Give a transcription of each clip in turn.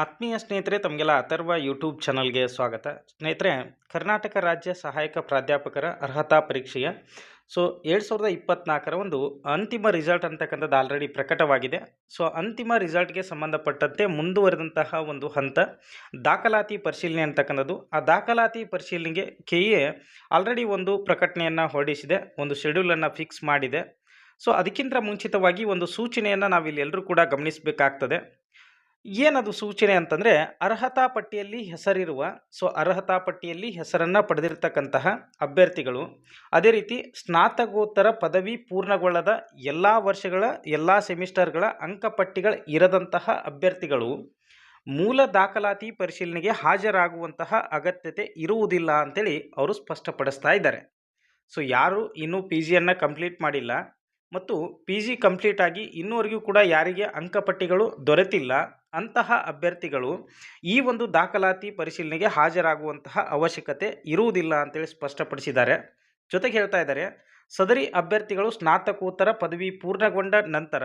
ಆತ್ಮೀಯ ಸ್ನೇಹಿತರೆ, ತಮಗೆಲ್ಲ ಅಥರ್ವ ಯೂಟ್ಯೂಬ್ ಚಾನಲ್ಗೆ ಸ್ವಾಗತ. ಸ್ನೇಹಿತರೆ, ಕರ್ನಾಟಕ ರಾಜ್ಯ ಸಹಾಯಕ ಪ್ರಾಧ್ಯಾಪಕರ ಅರ್ಹತಾ ಪರೀಕ್ಷೆಯ, ಸೊ ಎರಡು ಸಾವಿರದ ಇಪ್ಪತ್ತ್ನಾಲ್ಕರ ಒಂದು ಅಂತಿಮ ರಿಸಲ್ಟ್ ಅಂತಕ್ಕಂಥದ್ದು ಆಲ್ರೆಡಿ ಪ್ರಕಟವಾಗಿದೆ. ಸೊ ಅಂತಿಮ ರಿಸಲ್ಟ್ಗೆ ಸಂಬಂಧಪಟ್ಟಂತೆ ಮುಂದುವರೆದಂತಹ ಒಂದು ಹಂತ, ದಾಖಲಾತಿ ಪರಿಶೀಲನೆ ಅಂತಕ್ಕಂಥದ್ದು. ಆ ದಾಖಲಾತಿ ಪರಿಶೀಲನೆಗೆ ಕೆ ಎ ಆಲ್ರೆಡಿ ಒಂದು ಪ್ರಕಟಣೆಯನ್ನು ಹೊರಡಿಸಿದೆ, ಒಂದು ಶೆಡ್ಯೂಲನ್ನು ಫಿಕ್ಸ್ ಮಾಡಿದೆ. ಸೊ ಅದಕ್ಕಿಂತ ಮುಂಚಿತವಾಗಿ ಒಂದು ಸೂಚನೆಯನ್ನು ನಾವಿಲ್ಲಿ ಎಲ್ಲರೂ ಕೂಡ ಗಮನಿಸಬೇಕಾಗ್ತದೆ. ಏನದು ಸೂಚನೆ ಅಂತಂದರೆ, ಅರ್ಹತಾ ಪಟ್ಟಿಯಲ್ಲಿ ಹೆಸರಿರುವ, ಸೊ ಅರ್ಹತಾ ಪಟ್ಟಿಯಲ್ಲಿ ಹೆಸರನ್ನು ಪಡೆದಿರತಕ್ಕಂತಹ ಅಭ್ಯರ್ಥಿಗಳು, ಅದೇ ರೀತಿ ಸ್ನಾತಕೋತ್ತರ ಪದವಿ ಪೂರ್ಣಗೊಳ್ಳದ ಎಲ್ಲ ವರ್ಷಗಳ, ಎಲ್ಲ ಸೆಮಿಸ್ಟರ್ಗಳ ಅಂಕಪಟ್ಟಿಗಳು ಇರದಂತಹ ಅಭ್ಯರ್ಥಿಗಳು, ಮೂಲ ದಾಖಲಾತಿ ಪರಿಶೀಲನೆಗೆ ಹಾಜರಾಗುವಂತಹ ಅಗತ್ಯತೆ ಇರುವುದಿಲ್ಲ ಅಂತೇಳಿ ಅವರು ಸ್ಪಷ್ಟಪಡಿಸ್ತಾ ಇದ್ದಾರೆ. ಸೊ ಯಾರು ಇನ್ನೂ ಪಿ ಜಿಯನ್ನು ಕಂಪ್ಲೀಟ್ ಮಾಡಿಲ್ಲ ಮತ್ತು ಪಿ ಜಿ ಕಂಪ್ಲೀಟ್ ಆಗಿ ಇನ್ನೂವರೆಗೂ ಕೂಡ ಯಾರಿಗೆ ಅಂಕಪಟ್ಟಿಗಳು ದೊರೆತಿಲ್ಲ ಅಂತಹ ಅಭ್ಯರ್ಥಿಗಳು ಈ ಒಂದು ದಾಖಲಾತಿ ಪರಿಶೀಲನೆಗೆ ಹಾಜರಾಗುವಂತಹ ಅವಶ್ಯಕತೆ ಇರುವುದಿಲ್ಲ ಅಂತೇಳಿ ಸ್ಪಷ್ಟಪಡಿಸಿದ್ದಾರೆ. ಜೊತೆಗೆ ಹೇಳ್ತಾ ಇದ್ದಾರೆ, ಸದರಿ ಅಭ್ಯರ್ಥಿಗಳು ಸ್ನಾತಕೋತ್ತರ ಪದವಿ ಪೂರ್ಣಗೊಂಡ ನಂತರ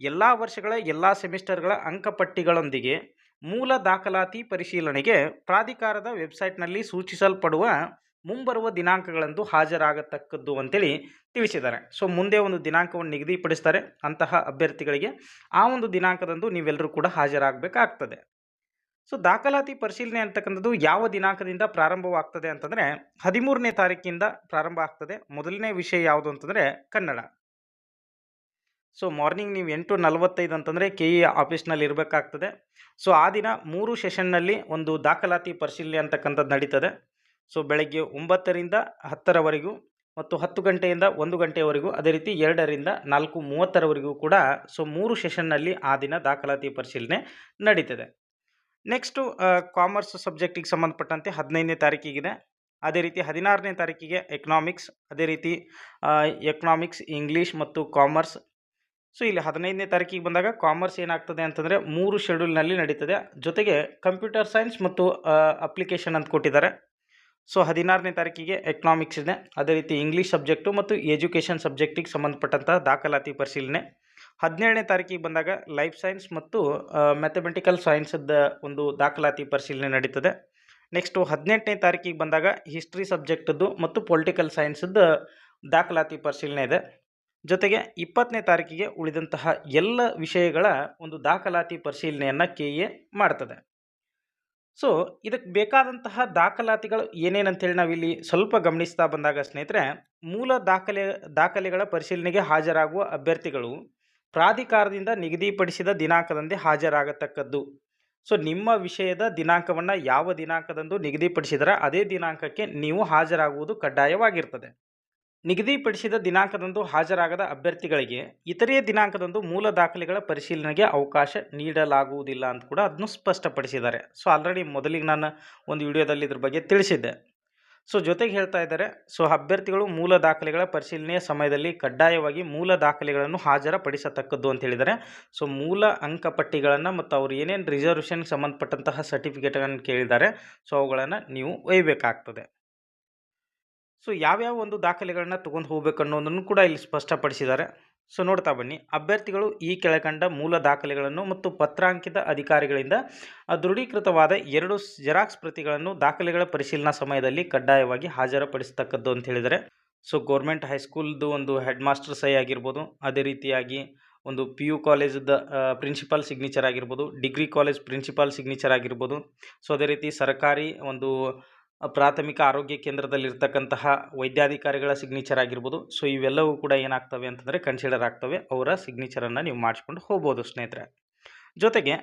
ಎಲ್ಲ ವರ್ಷಗಳ, ಎಲ್ಲ ಸೆಮಿಸ್ಟರ್ಗಳ ಅಂಕಪಟ್ಟಿಗಳೊಂದಿಗೆ ಮೂಲ ದಾಖಲಾತಿ ಪರಿಶೀಲನೆಗೆ ಪ್ರಾಧಿಕಾರದ ವೆಬ್ಸೈಟ್ನಲ್ಲಿ ಸೂಚಿಸಲ್ಪಡುವ ಮುಂಬರುವ ದಿನಾಂಕಗಳಂದು ಹಾಜರಾಗತಕ್ಕದ್ದು ಅಂತೇಳಿ ತಿಳಿಸಿದ್ದಾರೆ. ಸೊ, ಮುಂದೆ ಒಂದು ದಿನಾಂಕವನ್ನು ನಿಗದಿಪಡಿಸ್ತಾರೆ. ಅಂತಹ ಅಭ್ಯರ್ಥಿಗಳಿಗೆ ಆ ಒಂದು ದಿನಾಂಕದಂದು ನೀವೆಲ್ಲರೂ ಕೂಡ ಹಾಜರಾಗಬೇಕಾಗ್ತದೆ. ಸೊ, ದಾಖಲಾತಿ ಪರಿಶೀಲನೆ ಅಂತಕ್ಕಂಥದ್ದು ಯಾವ ದಿನಾಂಕದಿಂದ ಪ್ರಾರಂಭವಾಗ್ತದೆ ಅಂತಂದರೆ ಹದಿಮೂರನೇ ತಾರೀಕಿಂದ ಪ್ರಾರಂಭ ಆಗ್ತದೆ. ಮೊದಲನೇ ವಿಷಯ ಯಾವುದು ಅಂತಂದರೆ ಕನ್ನಡ. ಸೊ, ಮಾರ್ನಿಂಗ್ ನೀವು ಎಂಟು ನಲವತ್ತೈದು ಅಂತಂದರೆ ಕೆ ಇ ಆಫೀಸ್ನಲ್ಲಿ ಇರಬೇಕಾಗ್ತದೆ. ಸೊ, ಆ ದಿನ ಮೂರು ಸೆಷನ್ನಲ್ಲಿ ಒಂದು ದಾಖಲಾತಿ ಪರಿಶೀಲನೆ ಅಂತಕ್ಕಂಥದ್ದು ನಡೀತದೆ. ಸೊ ಬೆಳಗ್ಗೆ ಒಂಬತ್ತರಿಂದ ಹತ್ತರವರೆಗೂ ಮತ್ತು ಹತ್ತು ಗಂಟೆಯಿಂದ ಒಂದು ಗಂಟೆಯವರೆಗೂ ಅದೇ ರೀತಿ ಎರಡರಿಂದ ನಾಲ್ಕು ಮೂವತ್ತರವರೆಗೂ ಕೂಡ ಸೊ ಮೂರು ಸೆಷನ್ನಲ್ಲಿ ಆ ದಿನ ದಾಖಲಾತಿ ಪರಿಶೀಲನೆ ನಡೀತದೆ. ನೆಕ್ಸ್ಟು ಕಾಮರ್ಸ್ ಸಬ್ಜೆಕ್ಟಿಗೆ ಸಂಬಂಧಪಟ್ಟಂತೆ ಹದಿನೈದನೇ ತಾರೀಕಿಗಿದೆ. ಅದೇ ರೀತಿ ಹದಿನಾರನೇ ತಾರೀಕಿಗೆ ಎಕನಾಮಿಕ್ಸ್, ಅದೇ ರೀತಿ ಎಕನಾಮಿಕ್ಸ್, ಇಂಗ್ಲೀಷ್ ಮತ್ತು ಕಾಮರ್ಸ್. ಸೊ ಇಲ್ಲಿ ಹದಿನೈದನೇ ತಾರೀಕಿಗೆ ಬಂದಾಗ ಕಾಮರ್ಸ್ ಏನಾಗ್ತದೆ ಅಂತಂದರೆ ಮೂರು ಶೆಡ್ಯೂಲ್ನಲ್ಲಿ ನಡೀತದೆ. ಜೊತೆಗೆ ಕಂಪ್ಯೂಟರ್ ಸೈನ್ಸ್ ಮತ್ತು ಅಪ್ಲಿಕೇಶನ್ ಅಂತ ಕೊಟ್ಟಿದ್ದಾರೆ. ಸೊ ಹದಿನಾರನೇ ತಾರೀಕಿಗೆ ಎಕನಾಮಿಕ್ಸ್ ಇದೆ. ಅದೇ ರೀತಿ ಇಂಗ್ಲೀಷ್ ಸಬ್ಜೆಕ್ಟು ಮತ್ತು ಎಜುಕೇಷನ್ ಸಬ್ಜೆಕ್ಟಿಗೆ ಸಂಬಂಧಪಟ್ಟಂತಹ ದಾಖಲಾತಿ ಪರಿಶೀಲನೆ. ಹದಿನೇಳನೇ ತಾರೀಕಿಗೆ ಬಂದಾಗ ಲೈಫ್ ಸೈನ್ಸ್ ಮತ್ತು ಮ್ಯಾಥಮೆಟಿಕಲ್ ಸೈನ್ಸದ ಒಂದು ದಾಖಲಾತಿ ಪರಿಶೀಲನೆ ನಡೀತದೆ. ನೆಕ್ಸ್ಟು ಹದಿನೆಂಟನೇ ತಾರೀಕಿಗೆ ಬಂದಾಗ ಹಿಸ್ಟ್ರಿ ಸಬ್ಜೆಕ್ಟದ್ದು ಮತ್ತು ಪೊಲಿಟಿಕಲ್ ಸೈನ್ಸದ ದಾಖಲಾತಿ ಪರಿಶೀಲನೆ ಇದೆ. ಜೊತೆಗೆ ಇಪ್ಪತ್ತನೇ ತಾರೀಕಿಗೆ ಉಳಿದಂತಹ ಎಲ್ಲ ವಿಷಯಗಳ ಒಂದು ದಾಖಲಾತಿ ಪರಿಶೀಲನೆಯನ್ನು ಕೆ ಎ ಮಾಡ್ತದೆ. ಸೊ ಇದಕ್ಕೆ ಬೇಕಾದಂತಹ ದಾಖಲಾತಿಗಳು ಏನೇನಂತೇಳಿ ನಾವಿಲ್ಲಿ ಸ್ವಲ್ಪ ಗಮನಿಸ್ತಾ ಬಂದಾಗ ಸ್ನೇಹಿತರೆ, ಮೂಲ ದಾಖಲೆ, ದಾಖಲೆಗಳ ಪರಿಶೀಲನೆಗೆ ಹಾಜರಾಗುವ ಅಭ್ಯರ್ಥಿಗಳು ಪ್ರಾಧಿಕಾರದಿಂದ ನಿಗದಿಪಡಿಸಿದ ದಿನಾಂಕದಂದೇ ಹಾಜರಾಗತಕ್ಕದ್ದು. ಸೊ ನಿಮ್ಮ ವಿಷಯದ ದಿನಾಂಕವನ್ನು ಯಾವ ದಿನಾಂಕದಂದು ನಿಗದಿಪಡಿಸಿದರೆ ಅದೇ ದಿನಾಂಕಕ್ಕೆ ನೀವು ಹಾಜರಾಗುವುದು ಕಡ್ಡಾಯವಾಗಿರ್ತದೆ. ನಿಗದಿಪಡಿಸಿದ ದಿನಾಂಕದಂದು ಹಾಜರಾಗದ ಅಭ್ಯರ್ಥಿಗಳಿಗೆ ಇತರೆ ದಿನಾಂಕದಂದು ಮೂಲ ದಾಖಲೆಗಳ ಪರಿಶೀಲನೆಗೆ ಅವಕಾಶ ನೀಡಲಾಗುವುದಿಲ್ಲ ಅಂತ ಕೂಡ ಅದನ್ನು ಸ್ಪಷ್ಟಪಡಿಸಿದ್ದಾರೆ. ಸೊ ಆಲ್ರೆಡಿ ಮೊದಲಿಗೆ ನಾನು ಒಂದು ವಿಡಿಯೋದಲ್ಲಿ ಇದ್ರ ಬಗ್ಗೆ ತಿಳಿಸಿದ್ದೆ. ಸೊ ಜೊತೆಗೆ ಹೇಳ್ತಾ ಇದ್ದಾರೆ ಸೊ ಅಭ್ಯರ್ಥಿಗಳು ಮೂಲ ದಾಖಲೆಗಳ ಪರಿಶೀಲನೆಯ ಸಮಯದಲ್ಲಿ ಕಡ್ಡಾಯವಾಗಿ ಮೂಲ ದಾಖಲೆಗಳನ್ನು ಹಾಜರಪಡಿಸತಕ್ಕದ್ದು ಅಂತ ಹೇಳಿದ್ದಾರೆ. ಸೊ ಮೂಲ ಅಂಕಪಟ್ಟಿಗಳನ್ನು ಮತ್ತು ಅವ್ರು ಏನೇನು ರಿಸರ್ವೇಷನ್ಗೆ ಸಂಬಂಧಪಟ್ಟಂತಹ ಸರ್ಟಿಫಿಕೇಟ್ಗಳನ್ನು ಕೇಳಿದ್ದಾರೆ. ಸೊ ಅವುಗಳನ್ನು ನೀವು ಒಯ್ಯಬೇಕಾಗ್ತದೆ. ಸೊ ಯಾವ್ಯಾವ ಒಂದು ದಾಖಲೆಗಳನ್ನ ತಗೊಂಡು ಹೋಗ್ಬೇಕು ಅನ್ನೋದನ್ನು ಕೂಡ ಇಲ್ಲಿ ಸ್ಪಷ್ಟಪಡಿಸಿದ್ದಾರೆ. ಸೊ ನೋಡ್ತಾ ಬನ್ನಿ. ಅಭ್ಯರ್ಥಿಗಳು ಈ ಕೆಳಕಂಡ ಮೂಲ ದಾಖಲೆಗಳನ್ನು ಮತ್ತು ಪತ್ರಾಂಕಿತ ಅಧಿಕಾರಿಗಳಿಂದ ದೃಢೀಕೃತವಾದ ಎರಡು ಜೆರಾಕ್ಸ್ ಪ್ರತಿಗಳನ್ನು ದಾಖಲೆಗಳ ಪರಿಶೀಲನಾ ಸಮಯದಲ್ಲಿ ಕಡ್ಡಾಯವಾಗಿ ಹಾಜರುಪಡಿಸ್ತಕ್ಕದ್ದು ಅಂತ ಹೇಳಿದರೆ, ಸೊ, ಗೌರ್ಮೆಂಟ್ ಹೈಸ್ಕೂಲ್ದು ಒಂದು ಹೆಡ್ ಮಾಸ್ಟರ್ ಸಹಿ ಆಗಿರ್ಬೋದು, ಅದೇ ರೀತಿಯಾಗಿ ಒಂದು ಪಿ ಯು ಕಾಲೇಜದ ಪ್ರಿನ್ಸಿಪಾಲ್ ಸಿಗ್ನೇಚರ್ ಆಗಿರ್ಬೋದು, ಡಿಗ್ರಿ ಕಾಲೇಜ್ ಪ್ರಿನ್ಸಿಪಾಲ್ ಸಿಗ್ನೇಚರ್ ಆಗಿರ್ಬೋದು, ಸೊ, ಅದೇ ರೀತಿ ಸರ್ಕಾರಿ ಒಂದು ಪ್ರಾಥಮಿಕ ಆರೋಗ್ಯ ಕೇಂದ್ರದಲ್ಲಿರ್ತಕ್ಕಂತಹ ವೈದ್ಯಾಧಿಕಾರಿಗಳ ಸಿಗ್ನೇಚರ್ ಆಗಿರ್ಬೋದು. ಸೊ ಇವೆಲ್ಲವೂ ಕೂಡ ಏನಾಗ್ತವೆ ಅಂತಂದರೆ ಕನ್ಸಿಡರ್ ಆಗ್ತವೆ ಅವರ ಸಿಗ್ನೇಚರನ್ನು ನೀವು ಮಾಡಿಸ್ಕೊಂಡು ಹೋಗ್ಬೋದು ಸ್ನೇಹಿತರೆ. ಜೊತೆಗೆ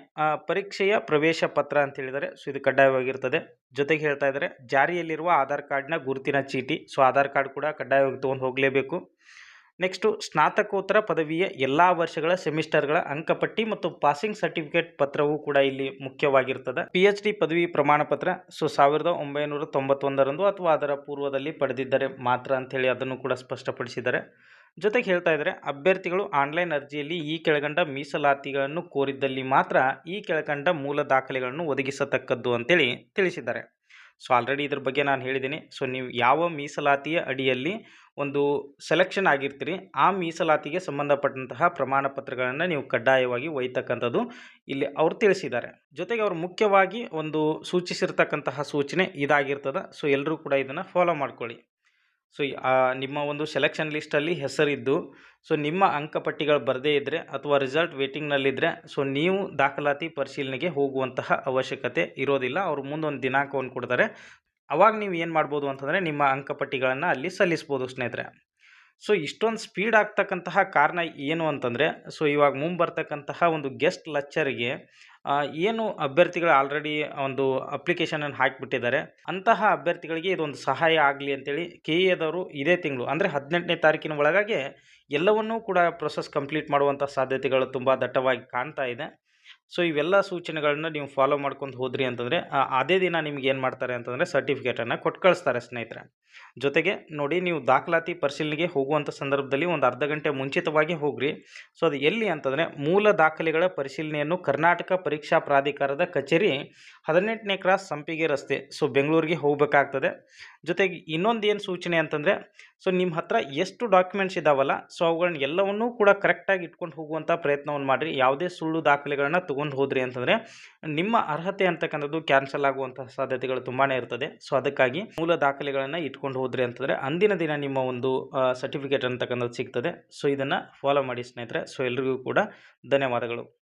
ಪರೀಕ್ಷೆಯ ಪ್ರವೇಶ ಪತ್ರ ಅಂತ ಹೇಳಿದರೆ ಸೊ ಇದು ಕಡ್ಡಾಯವಾಗಿರ್ತದೆ. ಜೊತೆಗೆ ಹೇಳ್ತಾ ಇದ್ದಾರೆ ಜಾರಿಯಲ್ಲಿರುವ ಆಧಾರ್ ಕಾರ್ಡ್ನ ಗುರುತಿನ ಚೀಟಿ. ಸೊ ಆಧಾರ್ ಕಾರ್ಡ್ ಕೂಡ ಕಡ್ಡಾಯವಾಗಿ ತೊಗೊಂಡು ಹೋಗಲೇಬೇಕು. ನೆಕ್ಸ್ಟು ಸ್ನಾತಕೋತ್ತರ ಪದವಿಯ ಎಲ್ಲ ವರ್ಷಗಳ ಸೆಮಿಸ್ಟರ್ಗಳ ಅಂಕಪಟ್ಟಿ ಮತ್ತು ಪಾಸಿಂಗ್ ಸರ್ಟಿಫಿಕೇಟ್ ಪತ್ರವೂ ಕೂಡ ಇಲ್ಲಿ ಮುಖ್ಯವಾಗಿರ್ತದೆ. ಪಿ ಎಚ್ ಡಿ ಪದವಿ ಪ್ರಮಾಣ ಪತ್ರ ಸೊ ಸಾವಿರದ ಒಂಬೈನೂರ ತೊಂಬತ್ತೊಂದರಂದು ಅಥವಾ ಅದರ ಪೂರ್ವದಲ್ಲಿ ಪಡೆದಿದ್ದರೆ ಮಾತ್ರ ಅಂಥೇಳಿ ಅದನ್ನು ಕೂಡ ಸ್ಪಷ್ಟಪಡಿಸಿದ್ದಾರೆ. ಜೊತೆಗೆ ಹೇಳ್ತಾ ಇದ್ದಾರೆ, ಅಭ್ಯರ್ಥಿಗಳು ಆನ್ಲೈನ್ ಅರ್ಜಿಯಲ್ಲಿ ಈ ಕೆಳಗಂಡ ಮೀಸಲಾತಿಗಳನ್ನು ಕೋರಿದ್ದಲ್ಲಿ ಮಾತ್ರ ಈ ಕೆಳಕಂಡ ಮೂಲ ದಾಖಲೆಗಳನ್ನು ಒದಗಿಸತಕ್ಕದ್ದು ಅಂತೇಳಿ ತಿಳಿಸಿದ್ದಾರೆ. ಸೊ ಆಲ್ರೆಡಿ ಇದ್ರ ಬಗ್ಗೆ ನಾನು ಹೇಳಿದ್ದೀನಿ ಸೊ ನೀವು ಯಾವ ಮೀಸಲಾತಿಯ ಅಡಿಯಲ್ಲಿ ಒಂದು ಸೆಲೆಕ್ಷನ್ ಆಗಿರ್ತೀರಿ, ಆ ಮೀಸಲಾತಿಗೆ ಸಂಬಂಧಪಟ್ಟಂತಹ ಪ್ರಮಾಣ ಪತ್ರಗಳನ್ನು ನೀವು ಕಡ್ಡಾಯವಾಗಿ ಒಯ್ತಕ್ಕಂಥದ್ದು ಇಲ್ಲಿ ಅವ್ರು ತಿಳಿಸಿದ್ದಾರೆ. ಜೊತೆಗೆ ಅವರು ಮುಖ್ಯವಾಗಿ ಒಂದು ಸೂಚಿಸಿರ್ತಕ್ಕಂತಹ ಸೂಚನೆ ಇದಾಗಿರ್ತದೆ. ಸೊ ಎಲ್ಲರೂ ಕೂಡ ಇದನ್ನು ಫಾಲೋ ಮಾಡ್ಕೊಳ್ಳಿ. ಸೊ ನಿಮ್ಮ ಒಂದು ಸೆಲೆಕ್ಷನ್ ಲಿಸ್ಟಲ್ಲಿ ಹೆಸರಿದ್ದು. ಸೊ ನಿಮ್ಮ ಅಂಕಪಟ್ಟಿಗಳು ಬರದೇ ಇದ್ದರೆ ಅಥವಾ ರಿಸಲ್ಟ್ ವೇಟಿಂಗ್ನಲ್ಲಿದ್ದರೆ ಸೊ ನೀವು ದಾಖಲಾತಿ ಪರಿಶೀಲನೆಗೆ ಹೋಗುವಂತಹ ಅವಶ್ಯಕತೆ ಇರೋದಿಲ್ಲ. ಅವರು ಮುಂದೊಂದು ದಿನಾಂಕವನ್ನು ಕೊಡ್ತಾರೆ. ಅವಾಗ ನೀವು ಏನು ಮಾಡ್ಬೋದು ಅಂತಂದರೆ ನಿಮ್ಮ ಅಂಕಪಟ್ಟಿಗಳನ್ನು ಅಲ್ಲಿ ಸಲ್ಲಿಸ್ಬೋದು ಸ್ನೇಹಿತರೆ. ಸೊ ಇಷ್ಟೊಂದು ಸ್ಪೀಡ್ ಆಗ್ತಕ್ಕಂತಹ ಕಾರಣ ಏನು ಅಂತಂದರೆ ಸೊ ಇವಾಗ ಮುಂಬರ್ತಕ್ಕಂತಹ ಒಂದು ಗೆಸ್ಟ್ ಲೆಕ್ಚರಿಗೆ ಏನು ಅಭ್ಯರ್ಥಿಗಳು ಆಲ್ರೆಡಿ ಒಂದು ಅಪ್ಲಿಕೇಶನನ್ನು ಹಾಕಿಬಿಟ್ಟಿದ್ದಾರೆ. ಅಂತಹ ಅಭ್ಯರ್ಥಿಗಳಿಗೆ ಇದೊಂದು ಸಹಾಯ ಆಗಲಿ ಅಂತೇಳಿ ಕೆ ಎದವರು ಇದೇ ತಿಂಗಳು, ಅಂದರೆ ಹದಿನೆಂಟನೇ ತಾರೀಕಿನ ಒಳಗಾಗಿ ಎಲ್ಲವನ್ನೂ ಕೂಡ ಪ್ರೊಸೆಸ್ ಕಂಪ್ಲೀಟ್ ಮಾಡುವಂಥ ಸಾಧ್ಯತೆಗಳು ತುಂಬ ದಟ್ಟವಾಗಿ ಕಾಣ್ತಾ ಇದೆ. ಸೊ ಇವೆಲ್ಲ ಸೂಚನೆಗಳನ್ನ ನೀವು ಫಾಲೋ ಮಾಡ್ಕೊಂಡು ಹೋದ್ರಿ ಅಂತಂದರೆ ಅದೇ ದಿನ ನಿಮ್ಗೆ ಏನು ಮಾಡ್ತಾರೆ ಅಂತಂದರೆ ಸರ್ಟಿಫಿಕೇಟನ್ನು ಕೊಟ್ಟು ಕಳಿಸ್ತಾರೆ ಸ್ನೇಹಿತರೆ. ಜೊತೆಗೆ ನೋಡಿ ನೀವು ದಾಖಲಾತಿ ಪರಿಶೀಲನೆಗೆ ಹೋಗುವಂಥ ಸಂದರ್ಭದಲ್ಲಿ ಒಂದು ಅರ್ಧ ಗಂಟೆ ಮುಂಚಿತವಾಗಿ ಹೋಗ್ರಿ. ಸೊ ಅದು ಎಲ್ಲಿ ಅಂತಂದರೆ ಮೂಲ ದಾಖಲೆಗಳ ಪರಿಶೀಲನೆಯನ್ನು ಕರ್ನಾಟಕ ಪರೀಕ್ಷಾ ಪ್ರಾಧಿಕಾರದ ಕಚೇರಿ ಹದಿನೆಂಟನೇ ಕ್ರಾಸ್ ಸಂಪಿಗೆ ರಸ್ತೆ ಸೊ ಬೆಂಗಳೂರಿಗೆ ಹೋಗಬೇಕಾಗ್ತದೆ. ಜೊತೆಗೆ ಇನ್ನೊಂದು ಏನು ಸೂಚನೆ ಅಂತಂದರೆ ಸೊ ನಿಮ್ಮ ಹತ್ರ ಎಷ್ಟು ಡಾಕ್ಯುಮೆಂಟ್ಸ್ ಇದ್ದಾವಲ್ಲ ಸೊ ಅವುಗಳನ್ನ ಎಲ್ಲವನ್ನೂ ಕೂಡ ಕರೆಕ್ಟಾಗಿ ಇಟ್ಕೊಂಡು ಹೋಗುವಂಥ ಪ್ರಯತ್ನವನ್ನು ಮಾಡಿರಿ. ಯಾವುದೇ ಸುಳ್ಳು ದಾಖಲೆಗಳನ್ನ ತೊಗೊಂಡು ಹೋದ್ರಿ ಅಂತಂದರೆ, ನಿಮ್ಮ ಅರ್ಹತೆ ಅಂತಕ್ಕಂಥದ್ದು ಕ್ಯಾನ್ಸಲ್ ಆಗುವಂಥ ಸಾಧ್ಯತೆಗಳು ತುಂಬಾ ಇರ್ತದೆ. ಸೊ ಅದಕ್ಕಾಗಿ ಮೂಲ ದಾಖಲೆಗಳನ್ನು ಇಟ್ಕೊಂಡು ಹೋದ್ರಿ ಅಂತಂದರೆ, ಅಂದಿನ ದಿನ ನಿಮ್ಮ ಒಂದು ಸರ್ಟಿಫಿಕೇಟ್ ಅಂತಕ್ಕಂಥದ್ದು ಸಿಗ್ತದೆ. ಸೊ ಇದನ್ನು ಫಾಲೋ ಮಾಡಿ ಸ್ನೇಹಿತರೆ. ಸೊ ಎಲ್ರಿಗೂ ಕೂಡ ಧನ್ಯವಾದಗಳು.